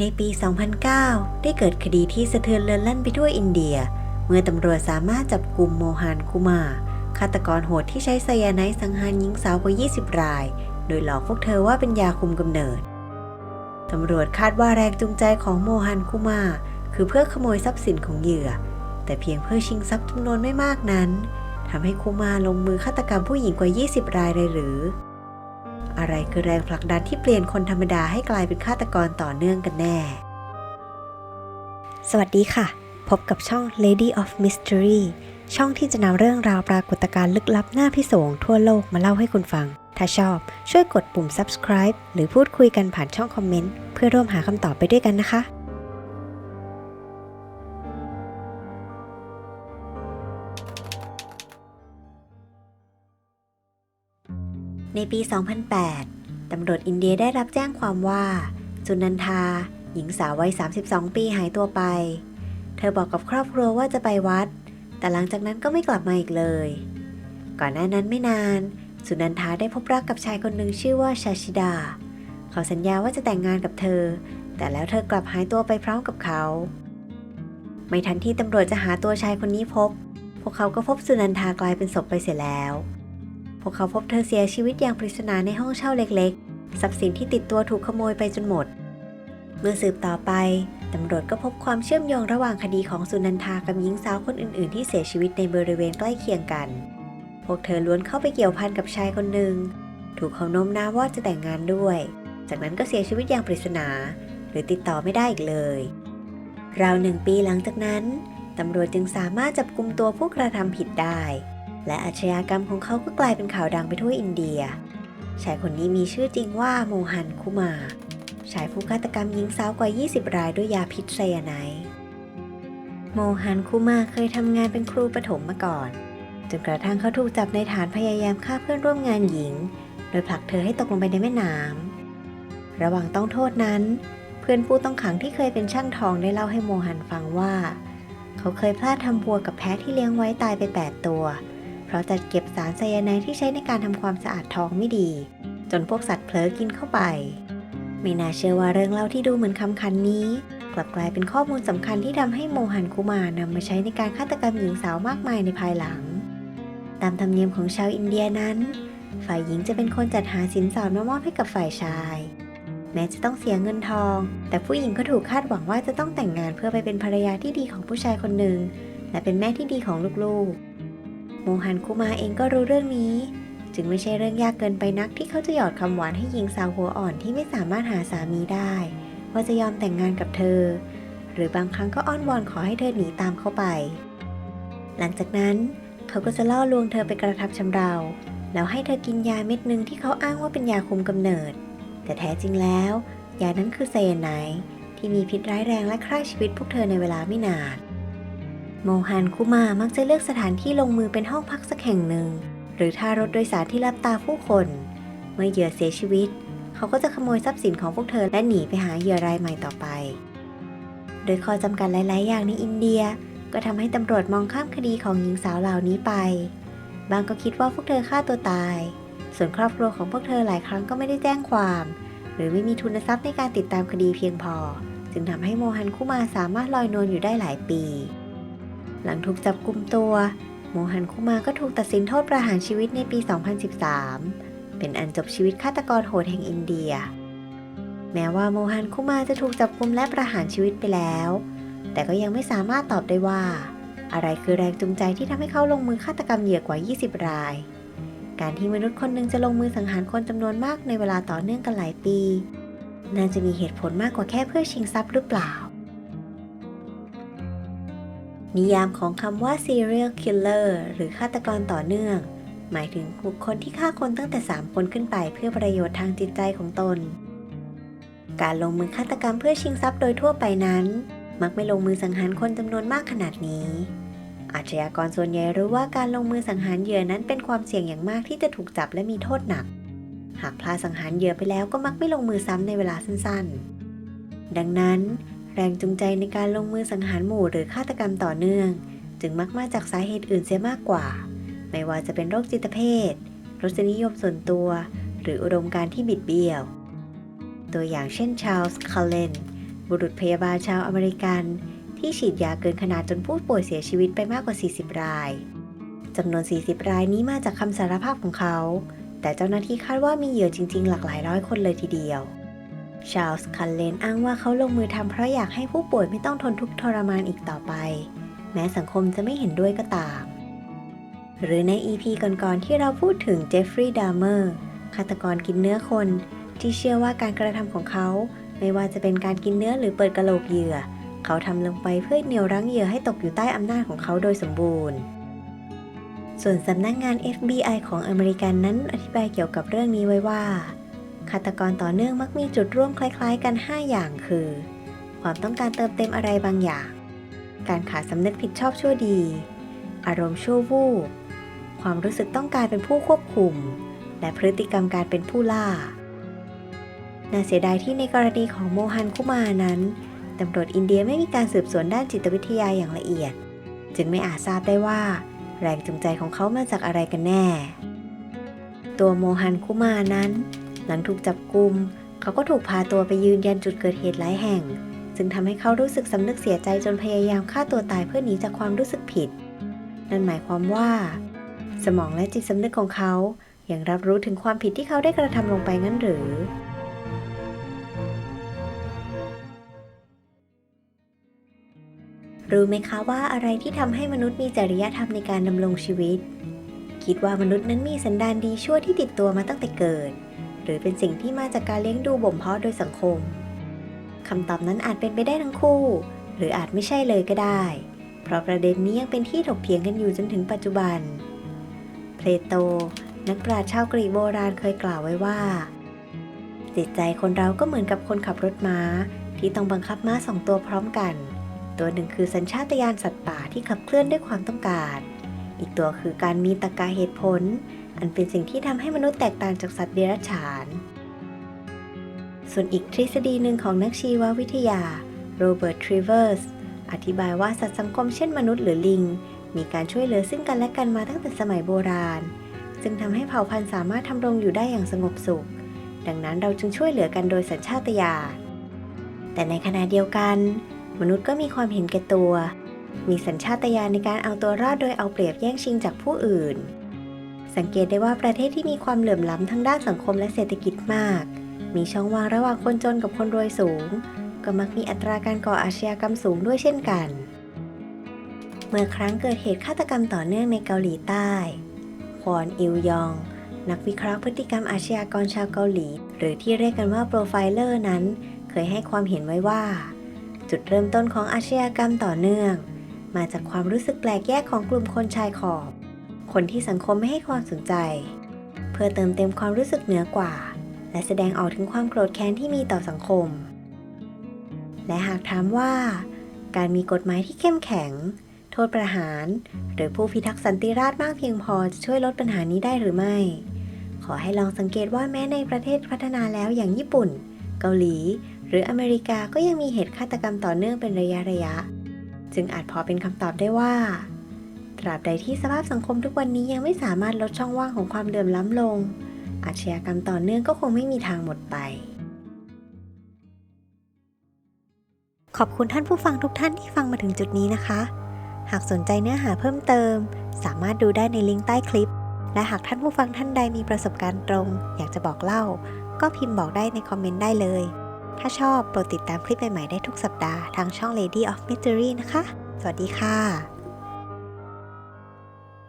ในปี 2009 ได้เกิดคดีที่สะเทือนเลือนลั่นไปทั่วอินเดีย เมื่อตำรวจสามารถจับกลุ่มโมฮันคุมา ฆาตกรโหดที่ใช้ไซยาไนด์สังหารหญิงสาวกว่า 20 ราย โดยหลอกพวกเธอว่าเป็นยาคุมกำเนิด ตำรวจคาดว่าแรงจูงใจของโมฮันคุมา คือเพื่อขโมยทรัพย์สินของเหยื่อ แต่เพียงเพื่อชิงทรัพย์จำนวนไม่มากนั้นทำให้คุมาลงมือฆาตกรรมผู้หญิงกว่า 20 รายเลยหรือ อะไรคือแรงผลักดันที่เปลี่ยนคนธรรมดาให้กลายเป็นฆาตกรต่อเนื่องกันแน่ สวัสดีค่ะ พบกับช่อง Lady of Mystery ช่องที่จะนำเรื่องราวปรากฏการณ์ลึกลับหน้าพิศวงทั่วโลกมาเล่าให้คุณฟัง ถ้าชอบช่วยกดปุ่ม subscribe หรือพูดคุยกันผ่านช่องคอมเมนต์เพื่อร่วมหาคำตอบไปด้วยกันนะคะ ในปี 2008 ตำรวจอินเดียได้รับแจ้งความว่าสุนันทา หญิงสาววัย 32 ปีหายตัวไป เธอบอกกับครอบครัวว่าจะไปวัด แต่หลังจากนั้นก็ไม่กลับมาอีกเลย ก่อนหน้านั้นไม่นาน สุนันทาได้พบรักกับชายคนหนึ่งชื่อว่าชาชิดา เขาสัญญาว่าจะแต่งงานกับเธอ แต่แล้วเธอกลับหายตัวไปพร้อมกับเขา ไม่ทันที่ตำรวจจะหาตัวชายคนนี้พบ พวกเขาก็พบสุนันทากลายเป็นศพไปเสียแล้ว พวกเขาพบเธอเสียชีวิตอย่างปริศนาในห้องเช่าเล็กๆ ทรัพย์สินที่ติดตัวถูกขโมยไปจนหมด เมื่อสืบต่อไป ตำรวจก็พบความเชื่อมโยงระหว่างคดีของสุนันทากับหญิงสาวคนอื่นๆ ที่เสียชีวิตในบริเวณใกล้เคียงกัน พวกเธอล้วนเข้าไปเกี่ยวพันกับชายคนหนึ่ง ถูกเขาโน้มน้าวว่าจะแต่งงานด้วย จากนั้นก็เสียชีวิตอย่างปริศนา หรือติดต่อไม่ได้อีกเลย ราวหนึ่งปีหลังจากนั้นตำรวจจึงสามารถจับกลุ่มตัวผู้กระทำผิดได้ และอาชญากรรมของเขาก็กลายเป็นข่าวดังไปทั่วอินเดีย ชายคนนี้มีชื่อจริงว่าโมฮันคุมา ชายผู้ฆาตกรรมหญิงสาวกว่า 20 รายด้วยยาพิษไซยาไนด์โมฮันคุมาเคยทำงานเป็นครูประถมมาก่อน จนกระทั่งเขาถูกจับในฐานพยายามฆ่าเพื่อนร่วมงานหญิง โดยผลักเธอให้ตกลงไปในแม่น้ำระหว่างต้องโทษนั้น เพื่อนผู้ต้องขังที่เคยเป็นช่างทองได้เล่าให้โมฮันฟังว่า เขาเคยพลาดทำบัวกับแพะที่เลี้ยงไว้ตายไป 8 ตัว ราะจัดเก็บสารไซยาไนด์ที่ใช้ในการทำความสะอาดท้องไม่ดี จนพวกสัตว์เผลอกินเข้าไป ไม่น่าเชื่อว่าเรื่องเล่าที่ดูเหมือนคำคันนี้ กลับกลายเป็นข้อมูลสำคัญที่ทำให้โมฮันคุมานำมาใช้ในการฆาตกรรมหญิงสาวมากมายในภายหลัง ตามธรรมเนียมของชาวอินเดียนั้น ฝ่ายหญิงจะเป็นคนจัดหาสินสอดมามอบให้กับฝ่ายชายแม้จะต้องเสียเงินทอง แต่ผู้หญิงก็ถูกคาดหวังว่าจะต้องแต่งงานเพื่อไปเป็นภรรยาที่ดีของผู้ชายคนหนึ่ง และเป็นแม่ที่ดีของลูกๆ โมฮันคุมาเองก็รู้เรื่องนี้ จึงไม่ใช่เรื่องยากเกินไปนักที่เขาจะหยอดคำหวานให้หญิงสาวหัวอ่อนที่ไม่สามารถหาสามีได้ ว่าจะยอมแต่งงานกับเธอ หรือบางครั้งก็อ้อนวอนขอให้เธอหนีตามเขาไป หลังจากนั้นเขาก็จะล่อลวงเธอไปกระทำชำเราแล้วให้เธอกินยาเม็ดหนึ่งที่เขาอ้างว่าเป็นยาคุมกำเนิด แต่แท้จริงแล้ว ยานั้นคือไซยาไนด์ที่มีพิษร้ายแรงและฆ่าชีวิตพวกเธอในเวลาไม่นาน โมฮันคุมามักจะเลือกสถานที่ลงมือเป็นห้องพักสักแห่งหนึ่ง หรือท่ารถโดยสารที่รับตาผู้คน เมื่อเหยื่อเสียชีวิต เขาก็จะขโมยทรัพย์สินของพวกเธอและหนีไปหาเหยื่อรายใหม่ต่อไป โดยข้อจำกัดหลาย ๆ อย่างในอินเดีย ก็ทำให้ตำรวจมองข้ามคดีของหญิงสาวเหล่านี้ไป บางก็คิดว่าพวกเธอฆ่าตัวตาย ส่วนครอบครัวของพวกเธอหลายครั้งก็ไม่ได้แจ้งความ หรือไม่มีทุนทรัพย์ในการติดตามคดีเพียงพอ จึงทำให้โมฮันคุมาสามารถลอยนวลอยู่ได้หลายปี หลังถูกจับกลุ่มตัว โมฮันคุมาก็ถูกตัดสินโทษประหารชีวิตในปี 2013 เป็นอันจบชีวิตฆาตกรโหดแห่งอินเดีย แม้ว่าโมฮันคุมาจะถูกจับกลุมและประหารชีวิตไปแล้ว แต่ก็ยังไม่สามารถตอบได้ว่า อะไรคือแรงจูงใจที่ทำให้เขาลงมือฆาตกรรมเหยื่อกว่า 20 ราย การที่มนุษย์คนหนึ่งจะลงมือสังหารคนจำนวนมากในเวลาต่อเนื่องกันหลายปีน่าจะมีเหตุผลมากกว่าแค่เพื่อชิงทรัพย์หรือเปล่า นิยามของคำว่า serial killer หรือฆาตกรต่อเนื่อง หมายถึงบุคคลที่ฆ่าคนตั้งแต่ 3 คนขึ้นไปเพื่อประโยชน์ทางจิตใจของตน การลงมือฆาตกรรมเพื่อชิงทรัพย์โดยทั่วไปนั้น มักไม่ลงมือสังหารคนจำนวนมากขนาดนี้ อาชญากรส่วนใหญ่รู้ว่าการลงมือสังหารเหยื่อนั้นเป็นความเสี่ยงอย่างมากที่จะถูกจับและมีโทษหนัก หากพลาดสังหารเหยื่อไปแล้วก็มักไม่ลงมือซ้ำในเวลาสั้นๆ ดังนั้น แรงจูงใจในการลงมือสังหารหมู่หรือฆาตกรรมต่อเนื่อง จึงมักมาจากสาเหตุอื่นเสียมากกว่า ไม่ว่าจะเป็นโรคจิตเภทรสนิยมส่วนตัว หรืออุดมการที่บิดเบี้ยว ตัวอย่างเช่นชาร์ลส์คาเลนบุรุษพยาบาลชาวอเมริกัน ที่ฉีดยาเกินขนาดจนผู้ป่วยเสียชีวิตไปมากกว่า 40 รายจำนวน 40 รายนี้มาจากคำสารภาพของเขา แต่เจ้าหน้าที่คาดว่ามีเหยื่อจริง ๆ หลากหลายร้อยคนเลยทีเดียว ชาลส์คันเลนอ้างว่าเขาลงมือทำเพราะอยากให้ผู้ป่วยไม่ต้องทนทุกข์ทรมานอีกต่อไป แม้สังคมจะไม่เห็นด้วยก็ตาม หรือใน EP ก่อนๆที่เราพูดถึงเจฟฟรีย์ดามเมอร์ฆาตกรกินเนื้อคน ที่เชื่อว่าการกระทำของเขา ไม่ว่าจะเป็นการกินเนื้อหรือเปิดกระโหลกเหยื่อ เขาทำลงไปเพื่อเหนี่ยวรั้งเหยื่อให้ตกอยู่ใต้อำนาจของเขาโดยสมบูรณ์ส่วนสำนักงาน FBI ของอเมริกันนั้นอธิบายเกี่ยวกับเรื่องนี้ไว้ว่า ฆาตกรต่อเนื่องมักมีจุดร่วมคล้ายๆ กัน 5 อย่างคือ ความต้องการเติมเต็มอะไรบางอย่าง การขาดสำนึกผิดชอบชั่วดี อารมณ์ชั่ววูบ ความรู้สึกต้องการเป็นผู้ควบคุม และพฤติกรรมการเป็นผู้ล่า น่าเสียดายที่ในกรณีของโมฮันคุมานั้นตำรวจอินเดียไม่มีการสืบสวนด้านจิตวิทยาอย่างละเอียด จึงไม่อาจทราบได้ว่า แรงจูงใจของเขามาจากอะไรกันแน่ ตัวโมฮันคุมานั้น หลังถูกจับกุม เขาก็ถูกพาตัวไปยืนยันจุดเกิดเหตุหลายแห่ง ซึ่งทำให้เขารู้สึกสำนึกเสียใจจนพยายามฆ่าตัวตายเพื่อหนีจากความรู้สึกผิด นั่นหมายความว่า สมองและจิตสำนึกของเขายัางรับรู้ถึงความผิดที่เขาได้กระทำลงไปงั้นหรือ รู้ไหมคะว่าอะไรที่ทำให้มนุษย์มีจริยธรรมในการดำรงชีวิต คิดว่ามนุษย์นั้นมีสันดานดีชั่วที่ติดตัวมาตั้งแต่เกิด หรือเป็นสิ่งที่มาจากการเลี้ยงดูบ่มเพาะโดยสังคมคำตอบนั้นอาจเป็นไปได้ทั้งคู่ หรืออาจไม่ใช่เลยก็ได้ เพราะประเด็นนี้ยังเป็นที่ถกเถียงกันอยู่จนถึงปัจจุบัน เพลโต นักปราชญ์ชาวกรีกโบราณเคยกล่าวไว้ว่า จิตใจคนเราก็เหมือนกับคนขับรถม้า ที่ต้องบังคับม้าสองตัวพร้อมกัน ตัวหนึ่งคือสัญชาตญาณสัตว์ป่าที่ขับเคลื่อนด้วยความต้องการ อีกตัวคือการมีตรรกะเหตุผล อันเป็นสิ่งที่ทำให้มนุษย์แตกต่างจากสัตว์เดรัจฉาน ส่วนอีกทฤษฎีหนึ่งของนักชีววิทยาโรเบิร์ตทริเวอร์สอธิบายว่าสัตว์สังคมเช่นมนุษย์หรือลิง มีการช่วยเหลือซึ่งกันและกันมาตั้งแต่สมัยโบราณ ซึ่งทำให้เผ่าพันธุ์สามารถทำรงอยู่ได้อย่างสงบสุข ดังนั้นเราจึงช่วยเหลือกันโดยสัญชาตญาณแต่ในขณะเดียวกัน มนุษย์ก็มีความเห็นแก่ตัว มีสัญชาตญาณในการเอาตัวรอดโดยเอาเปรียบแย่งชิงจากผู้อื่น สังเกตได้ว่าประเทศที่มีความเหลื่อมล้ำทั้งด้านสังคมและเศรษฐกิจมาก มีช่องว่างระหว่างคนจนกับคนรวยสูง ก็มักมีอัตราการก่ออาชญากรรมสูงด้วยเช่นกัน เมื่อครั้งเกิดเหตุฆาตกรรมต่อเนื่องในเกาหลีใต้ ควอนอิลยอง นักวิเคราะห์พฤติกรรมอาชญากรชาวเกาหลี หรือที่เรียกกันว่าโปรไฟเลอร์นั้น เคยให้ความเห็นไว้ว่า จุดเริ่มต้นของอาชญากรรมต่อเนื่อง มาจากความรู้สึกแปลกแยกของกลุ่มคนชายขอบ คนที่สังคมไม่ให้ความสนใจ เพื่อเติมเต็มความรู้สึกเหนือกว่า และแสดงออกถึงความโกรธแค้นที่มีต่อสังคม และหากถามว่า การมีกฎหมายที่เข้มแข็ง โทษประหาร หรือผู้พิทักษ์สันติราษฎร์มากเพียงพอจะช่วยลดปัญหานี้ได้หรือไม่ ขอให้ลองสังเกตว่าแม้ในประเทศพัฒนาแล้วอย่างญี่ปุ่น เกาหลี หรืออเมริกาก็ยังมีเหตุฆาตกรรมต่อเนื่องเป็นระยะระยะ จึงอาจพอเป็นคำตอบได้ว่า ราบใดที่สภาพสังคมทุกวันนี้ยังไม่สามารถลดช่องว่างของความเหลื่อมล้ำลง อาชญากรรมต่อเนื่องก็คงไม่มีทางหมดไป ขอบคุณท่านผู้ฟังทุกท่านที่ฟังมาถึงจุดนี้นะคะ หากสนใจเนื้อหาเพิ่มเติม สามารถดูได้ในลิงก์ใต้คลิป และหากท่านผู้ฟังท่านใดมีประสบการณ์ตรง อยากจะบอกเล่า ก็พิมพ์บอกได้ในคอมเมนต์ได้เลย ถ้าชอบโปรดติดตามคลิปใหม่ๆได้ทุกสัปดาห์ทางช่อง Lady of Mystery นะคะ สวัสดีค่ะ